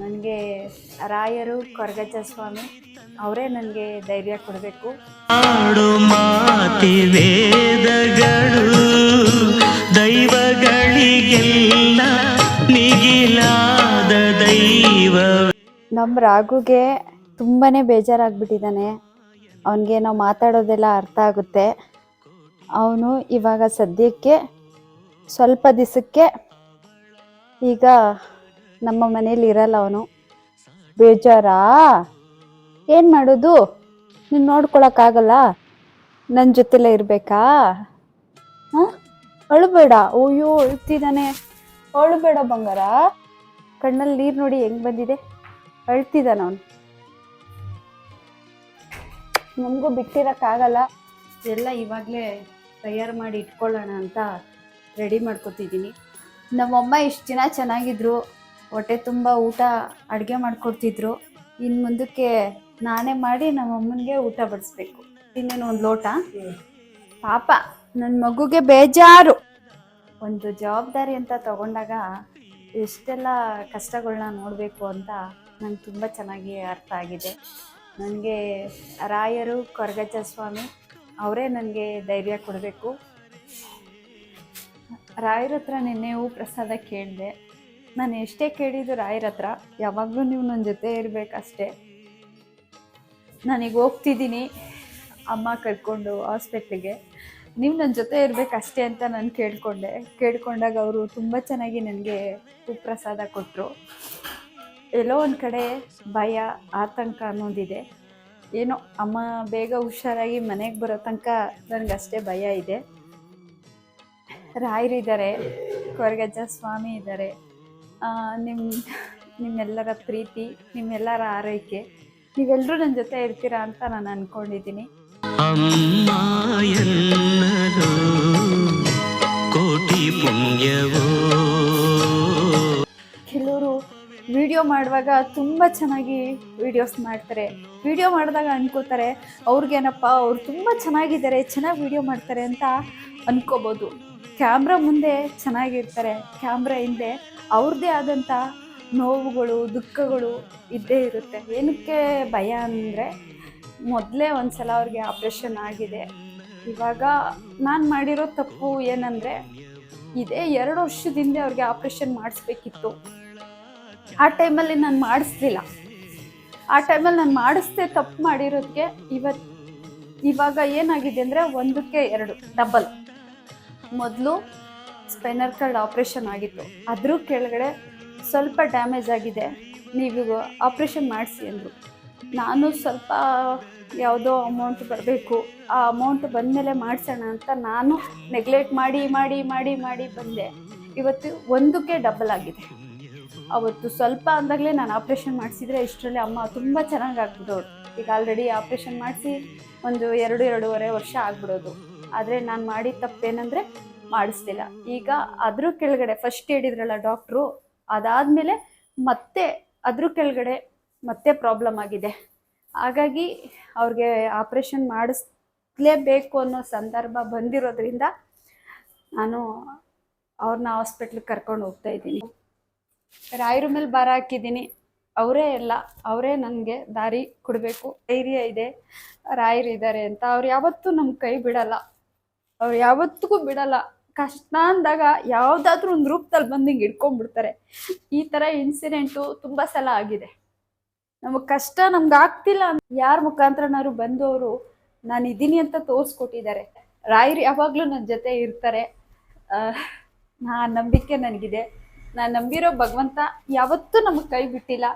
ನನಗೆ ರಾಯರು ಕೊರಗಜ್ಜ ಸ್ವಾಮಿ ಅವರೇ ನನಗೆ ಧೈರ್ಯ ಕೊಡಬೇಕು. ವೇದಗಳು ದೈವಗಳಿಗೆಲ್ಲ ನಿಗಿಲಾದ ದೈವ ನಮ್ಮ ರಾಗುಗೆ ತುಂಬಾ ಬೇಜಾರಾಗ್ಬಿಟ್ಟಿದ್ದಾನೆ. ಅವನಿಗೆ ನಾವು ಮಾತಾಡೋದೆಲ್ಲ ಅರ್ಥ ಆಗುತ್ತೆ. ಅವನು ಇವಾಗ ಸದ್ಯಕ್ಕೆ ಸ್ವಲ್ಪ ದಿವಸಕ್ಕೆ ಈಗ ನಮ್ಮ ಮನೇಲಿ ಇರಲ್ಲ ಅವನು. ಬೇಜಾರಾ? ಏನು ಮಾಡೋದು? ನೀನು ನೋಡ್ಕೊಳಕ್ಕಾಗಲ್ಲ ನನ್ನ ಜೊತೆಲೇ ಇರಬೇಕಾ? ಹಾಂ? ಅಳುಬೇಡ. ಅಯ್ಯೋ ಅಳ್ತಿದ್ದಾನೆ ಅಳುಬೇಡ ಬಂಗಾರ. ಕಣ್ಣಲ್ಲಿ ನೀರು ನೋಡಿ ಹೆಂಗ್ ಬಂದಿದೆ? ಅಳ್ತಿದ್ದಾನ ಅವನು. ನಮಗೂ ಬಿಟ್ಟಿರೋಕ್ಕಾಗಲ್ಲ ಎಲ್ಲ ಇವಾಗಲೇ ತಯಾರು ಮಾಡಿ ಇಟ್ಕೊಳ್ಳೋಣ ಅಂತ ರೆಡಿ ಮಾಡ್ಕೊತಿದ್ದೀನಿ ನಮ್ಮಮ್ಮ ಇಷ್ಟು ದಿನ ಚೆನ್ನಾಗಿದ್ರು. ಹೊಟ್ಟೆ ತುಂಬ ಊಟ ಅಡುಗೆ ಮಾಡಿಕೊಡ್ತಿದ್ರು. ಇನ್ನು ಮುಂದಕ್ಕೆ ನಾನೇ ಮಾಡಿ ನಮ್ಮ ಅಮ್ಮನಿಗೆ ಊಟ ಬಡಿಸ್ಬೇಕು. ಇನ್ನೇನು ಒಂದು ಲೋಟ. ಪಾಪ ನನ್ನ ಮಗುಗೆ ಬೇಜಾರು. ಒಂದು ಜವಾಬ್ದಾರಿ ಅಂತ ತಗೊಂಡಾಗ ಎಷ್ಟೆಲ್ಲ ಕಷ್ಟಗಳನ್ನ ನೋಡಬೇಕು ಅಂತ ನಂಗೆ ತುಂಬ ಚೆನ್ನಾಗಿ ಅರ್ಥ ಆಗಿದೆ. ನನಗೆ ರಾಯರು, ಕೊರಗಜ್ಜ ಸ್ವಾಮಿ ಅವರೇ ನನಗೆ ಧೈರ್ಯ ಕೊಡಬೇಕು. ರಾಯರ ಹತ್ರ ನಿನ್ನೆ ಹೂ ಪ್ರಸಾದ ಕೇಳಿದೆ. ನಾನು ಎಷ್ಟೇ ಕೇಳಿದ್ದು ರಾಯರ ಹತ್ರ, ಯಾವಾಗಲೂ ನೀವು ನನ್ನ ಜೊತೆ ಇರಬೇಕಷ್ಟೇ. ನಾನೀಗ ಹೋಗ್ತಿದ್ದೀನಿ, ಅಮ್ಮ ಕರ್ಕೊಂಡು ಹಾಸ್ಪಿಟ್ಲಿಗೆ ನೀವು ನನ್ನ ಜೊತೆ ಇರಬೇಕಷ್ಟೇ ಅಂತ ನಾನು ಕೇಳಿಕೊಂಡೆ. ಕೇಳ್ಕೊಂಡಾಗ ಅವರು ತುಂಬ ಚೆನ್ನಾಗಿ ನನಗೆ ಪ್ರಸಾದ ಕೊಟ್ಟರು ಎಲ್ಲೋ ಒಂದು ಕಡೆ ಭಯ, ಆತಂಕ ಅನ್ನೋದಿದೆ. ಏನೋ ಅಮ್ಮ ಬೇಗ ಹುಷಾರಾಗಿ ಮನೆಗೆ ಬರೋ ತನಕ ನನಗಷ್ಟೇ ಭಯ ಇದೆ. ರಾಯರಿದ್ದಾರೆ, ಕೊರಗಜ್ಜ ಸ್ವಾಮಿ ಇದ್ದಾರೆ. ನಿಮ್ಮ ನಿಮ್ಮೆಲ್ಲರ ಪ್ರೀತಿ ನಿಮ್ಮೆಲ್ಲರ ಆರೈಕೆ ನೀವೆಲ್ಲರೂ ನನ್ನ ಜೊತೆ ಇರ್ತೀರಾ ಅಂತ ನಾನು ಅಂದ್ಕೊಂಡಿದ್ದೀನಿ ಕೆಲವರು ವಿಡಿಯೋ ಮಾಡುವಾಗ ತುಂಬ ಚೆನ್ನಾಗಿ ವಿಡಿಯೋಸ್ ಮಾಡ್ತಾರೆ. ವಿಡಿಯೋ ಮಾಡಿದಾಗ ಅನ್ಕೋತಾರೆ ಅವ್ರಿಗೇನಪ್ಪ ಅವ್ರು ತುಂಬ ಚೆನ್ನಾಗಿದ್ದಾರೆ ಚೆನ್ನಾಗಿ ವಿಡಿಯೋ ಮಾಡ್ತಾರೆ ಅಂತ ಅನ್ಕೋಬೋದು. ಕ್ಯಾಮ್ರಾ ಮುಂದೆ ಚೆನ್ನಾಗಿರ್ತಾರೆ ಕ್ಯಾಮ್ರಾ ಹಿಂದೆ ಅವ್ರದ್ದೇ ಆದಂಥ ನೋವುಗಳು, ದುಃಖಗಳು ಇದ್ದೇ ಇರುತ್ತೆ. ಏನಕ್ಕೆ ಭಯ ಅಂದರೆ, ಮೊದಲೇ ಒಂದು ಸಲ ಅವ್ರಿಗೆ ಆಪ್ರೇಷನ್ ಆಗಿದೆ. ಇವಾಗ ನಾನು ಮಾಡಿರೋ ತಪ್ಪು ಏನಂದರೆ, ಇದೇ ಎರಡು ವರ್ಷದಿಂದ ಅವ್ರಿಗೆ ಆಪ್ರೇಷನ್ ಮಾಡಿಸ್ಬೇಕಿತ್ತು. ಆ ಟೈಮಲ್ಲಿ ನಾನು ಮಾಡಿಸ್ಲಿಲ್ಲ. ಆ ಟೈಮಲ್ಲಿ ನಾನು ಮಾಡಿಸ್ದೆ ತಪ್ಪು ಮಾಡಿರೋದಕ್ಕೆ ಇವತ್ತು ಇವಾಗ ಏನಾಗಿದೆ ಅಂದರೆ ಒಂದಕ್ಕೆ ಎರಡು, ಡಬಲ್. ಮೊದಲು ಸ್ಪೈನರ್ ಕಾರ್ಡ್ ಆಪ್ರೇಷನ್ ಆಗಿತ್ತು. ಅದ್ರ ಕೆಳಗಡೆ ಸ್ವಲ್ಪ ಡ್ಯಾಮೇಜ್ ಆಗಿದೆ. ನೀವು ಆಪ್ರೇಷನ್ ಮಾಡಿಸಿ ಅಂದರು. ನಾನು ಸ್ವಲ್ಪ ಯಾವುದೋ ಅಮೌಂಟ್ ಬರಬೇಕು. ಆ ಅಮೌಂಟ್ ಬಂದಮೇಲೆ ಮಾಡಿಸೋಣ ಅಂತ ನಾನು ನೆಗ್ಲೆಕ್ಟ್ ಮಾಡಿ ಮಾಡಿ ಮಾಡಿ ಮಾಡಿ ಬಂದೆ. ಇವತ್ತು ಒಂದಕ್ಕೆ ಡಬಲ್ ಆಗಿದೆ. ಅವತ್ತು ಸ್ವಲ್ಪ ಅಂದಾಗಲೇ ನಾನು ಆಪ್ರೇಷನ್ ಮಾಡಿಸಿದ್ರೆ ಇಷ್ಟರಲ್ಲಿ ಅಮ್ಮ ತುಂಬ ಚೆನ್ನಾಗಿ ಆಗ್ಬಿಡೋರು ಈಗ ಆಲ್ರೆಡಿ ಆಪ್ರೇಷನ್ ಮಾಡಿಸಿ ಒಂದು ಎರಡು, ಎರಡೂವರೆ ವರ್ಷ ಆಗ್ಬಿಡೋದು. ಆದರೆ ನಾನು ಮಾಡಿದ ತಪ್ಪೇನೆಂದರೆ ಮಾಡಿಸ್ಲಿಲ್ಲ ಈಗ ಅದ್ರ ಕೆಳಗಡೆ ಫಸ್ಟ್ ಹೇಳಿದ್ರಲ್ಲ ಡಾಕ್ಟ್ರು ಅದಾದಮೇಲೆ ಮತ್ತೆ ಅದ್ರ ಕೆಳಗಡೆ ಮತ್ತೆ ಪ್ರಾಬ್ಲಮ್ ಆಗಿದೆ. ಹಾಗಾಗಿ ಅವ್ರಿಗೆ ಆಪ್ರೇಷನ್ ಮಾಡಿಸ್ಲೇಬೇಕು ಅನ್ನೋ ಸಂದರ್ಭ ಬಂದಿರೋದ್ರಿಂದ ನಾನು ಅವ್ರನ್ನ ಹಾಸ್ಪಿಟ್ಲಿಗೆ ಕರ್ಕೊಂಡು ಹೋಗ್ತಾ ಇದ್ದೀನಿ. ರಾಯರ ಮೇಲೆ ಭಾರ ಹಾಕಿದ್ದೀನಿ. ಅವರೇ ಎಲ್ಲ, ಅವರೇ ನನಗೆ ದಾರಿ ಕೊಡಬೇಕು. ಧೈರ್ಯ ಇದೆ. ರಾಯರು ಇದ್ದಾರೆ ಅಂತ ಅವ್ರು ಯಾವತ್ತೂ ನಮ್ಮ ಕೈ ಬಿಡಲ್ಲ. ಅವ್ರು ಯಾವತ್ತಿಗೂ ಬಿಡಲ್ಲ. ಕಷ್ಟ ಅಂದಾಗ ಯಾವುದಾದ್ರೂ ಒಂದು ರೂಪದಲ್ಲಿ ಬಂದು ಹಿಂಗೆ ಇಟ್ಕೊಂಡ್ಬಿಡ್ತಾರೆ. ಈ ಥರ ಇನ್ಸಿಡೆಂಟು ತುಂಬ ಸಲ ಆಗಿದೆ. ನಮಗೆ ಕಷ್ಟ ನಮ್ಗೆ ಆಗ್ತಿಲ್ಲ ಅಂತ ಯಾರ ಮುಖಾಂತರನಾದ್ರು ಬಂದವರು ನಾನು ಇದ್ದೀನಿ ಅಂತ ತೋರಿಸ್ಕೊಟ್ಟಿದ್ದಾರೆ. ರಾಯರು ಯಾವಾಗಲೂ ನನ್ನ ಜೊತೆ ಇರ್ತಾರೆ. ನಾ ನಂಬಿಕೆ ನನಗಿದೆ. ನಾನು ನಂಬಿರೋ ಭಗವಂತ ಯಾವತ್ತೂ ನಮಗೆ ಕೈ ಬಿಟ್ಟಿಲ್ಲ.